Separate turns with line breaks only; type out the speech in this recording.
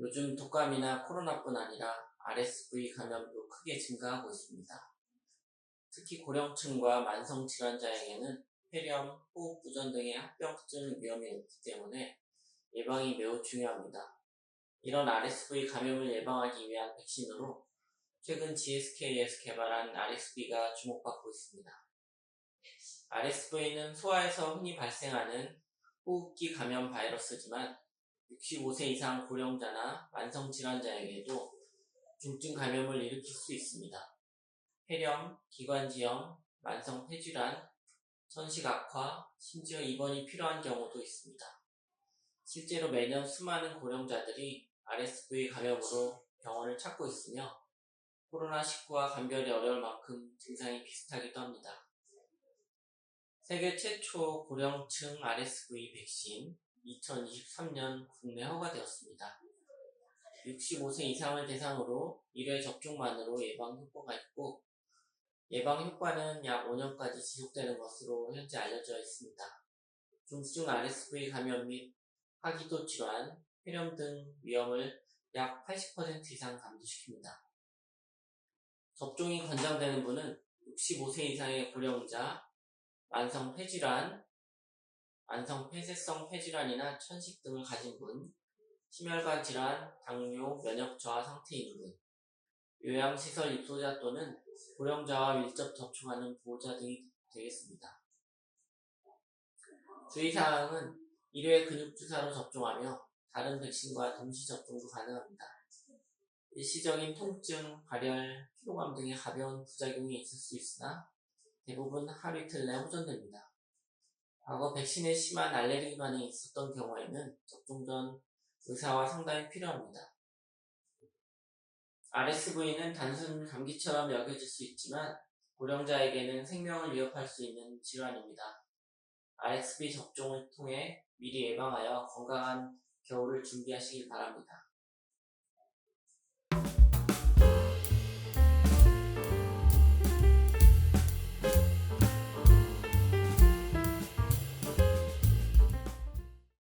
요즘 독감이나 코로나뿐 아니라 RSV 감염도 크게 증가하고 있습니다. 특히 고령층과 만성 질환자에게는 폐렴, 호흡부전 등의 합병증 위험이 높기 때문에 예방이 매우 중요합니다. 이런 RSV 감염을 예방하기 위한 백신으로 최근 GSK에서 개발한 RSV가 주목받고 있습니다. RSV는 소아에서 흔히 발생하는 호흡기 감염 바이러스지만 65세 이상 고령자나 만성 질환자에게도 중증 감염을 일으킬 수 있습니다. 폐렴, 기관지염, 만성 폐질환, 천식 악화, 심지어 입원이 필요한 경우도 있습니다. 실제로 매년 수많은 고령자들이 RSV 감염으로 병원을 찾고 있으며 코로나19와 감별이 어려울 만큼 증상이 비슷하기도 합니다. 세계 최초 고령층 RSV 백신 2023년 국내 허가되었습니다. 65세 이상을 대상으로 1회 접종만으로 예방 효과가 있고 예방 효과는 약 5년까지 지속되는 것으로 현재 알려져 있습니다. 중증 RSV 감염 및 하기도 질환, 폐렴 등 위험을 약 80% 이상 감소시킵니다. 접종이 권장되는 분은 65세 이상의 고령자, 만성 폐질환, 만성 폐쇄성 폐질환이나 천식 등을 가진 분, 심혈관 질환, 당뇨, 면역 저하 상태인 분, 요양시설 입소자 또는 고령자와 밀접 접촉하는 보호자 등이 되겠습니다. 주의사항은 1회 근육주사로 접종하며 다른 백신과 동시 접종도 가능합니다. 일시적인 통증, 발열, 피로감 등의 가벼운 부작용이 있을 수 있으나 대부분 하루 이틀 내 호전됩니다. 과거 백신에 심한 알레르기 반응이 있었던 경우에는 접종 전 의사와 상담이 필요합니다. RSV는 단순 감기처럼 여겨질 수 있지만 고령자에게는 생명을 위협할 수 있는 질환입니다. RSV 접종을 통해 미리 예방하여 건강한 겨울을 준비하시길 바랍니다.